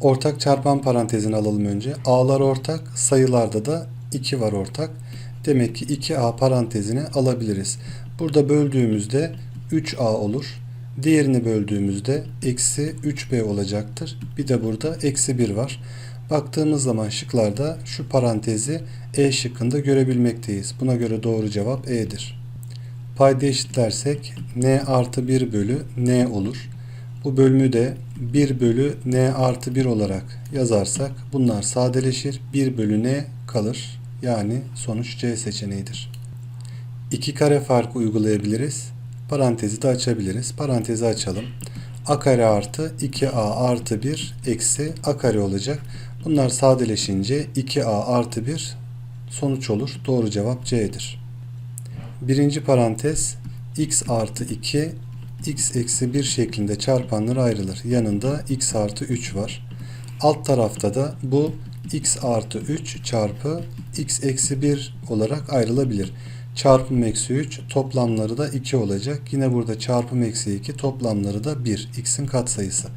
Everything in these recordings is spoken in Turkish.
Ortak çarpan parantezini alalım önce. A'lar ortak, sayılarda da 2 var ortak. Demek ki 2A parantezini alabiliriz. Burada böldüğümüzde 3A olur. Diğerini böldüğümüzde eksi 3B olacaktır. Bir de burada eksi 1 var. Baktığımız zaman şıklarda şu parantezi E şıkkında görebilmekteyiz. Buna göre doğru cevap E'dir. Payda eşitlersek n artı 1 bölü n olur. Bu bölümü de 1 bölü n artı 1 olarak yazarsak bunlar sadeleşir. 1 bölü n kalır. Yani sonuç C seçeneğidir. 2 kare farkı uygulayabiliriz. Parantezi de açabiliriz. Parantezi açalım. a kare artı 2a artı 1 eksi a kare olacak. Bunlar sadeleşince 2a artı 1 sonuç olur. Doğru cevap C'dir. Birinci parantez x artı 2 x eksi 1 şeklinde çarpanlara ayrılır. Yanında x artı 3 var. Alt tarafta da bu x artı 3 çarpı x eksi 1 olarak ayrılabilir. Çarpım eksi 3 toplamları da 2 olacak. Yine burada çarpım eksi 2 toplamları da 1. x'in katsayısı.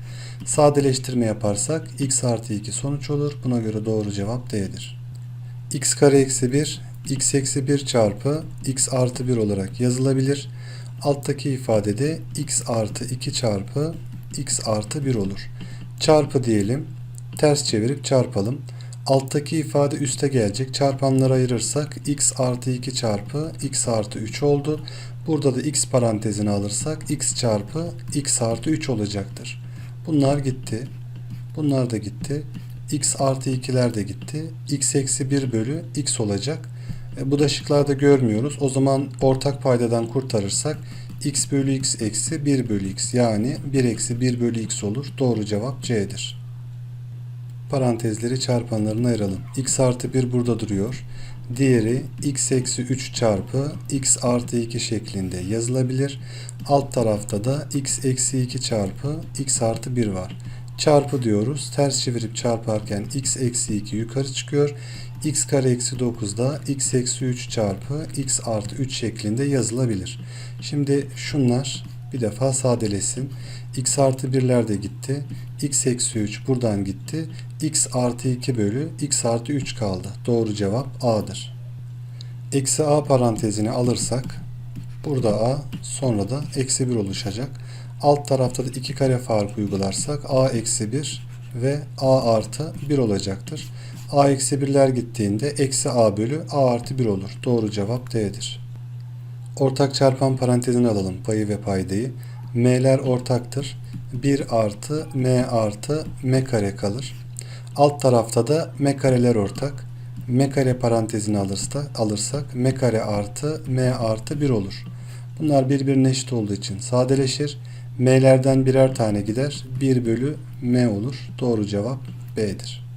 Sadeleştirme yaparsak x artı 2 sonuç olur. Buna göre doğru cevap D'dir. x kare eksi 1 x eksi 1 çarpı x artı 1 olarak yazılabilir. Alttaki ifadede x artı 2 çarpı x artı 1 olur. Çarpı diyelim. Ters çevirip çarpalım. Alttaki ifade üste gelecek. Çarpanları ayırırsak x artı 2 çarpı x artı 3 oldu. Burada da x parantezini alırsak x çarpı x artı 3 olacaktır. Bunlar gitti. Bunlar da gitti. x artı 2'ler de gitti. x eksi 1 bölü x olacak. E, bu da şıklarda görmüyoruz. O zaman ortak paydadan kurtarırsak x bölü x eksi 1 bölü x yani 1 eksi 1 bölü x olur. Doğru cevap C'dir. Parantezleri çarpanlarına ayıralım. x artı 1 burada duruyor. Diğeri x eksi 3 çarpı x artı 2 şeklinde yazılabilir. Alt tarafta da x eksi 2 çarpı x artı 1 var. Çarpı diyoruz. Ters çevirip çarparken x eksi 2 yukarı çıkıyor. x kare eksi 9 da x eksi 3 çarpı x artı 3 şeklinde yazılabilir. Şimdi şunlar bir defa sadeleşsin. x artı 1'ler de gitti. x eksi 3 buradan gitti. x artı 2 bölü x artı 3 kaldı. Doğru cevap A'dır. Eksi A parantezini alırsak burada A sonra da eksi 1 oluşacak. Alt tarafta da 2 kare farkı uygularsak A eksi 1 ve A artı 1 olacaktır. A eksi 1'ler gittiğinde eksi A bölü A artı 1 olur. Doğru cevap D'dir. Ortak çarpan parantezini alalım payı ve paydayı. M'ler ortaktır. 1 artı M artı M kare kalır. Alt tarafta da M kareler ortak. M kare parantezini alırsa, alırsak M kare artı M artı 1 olur. Bunlar birbirine eşit olduğu için sadeleşir. M'lerden birer tane gider. 1 bölü M olur. Doğru cevap B'dir.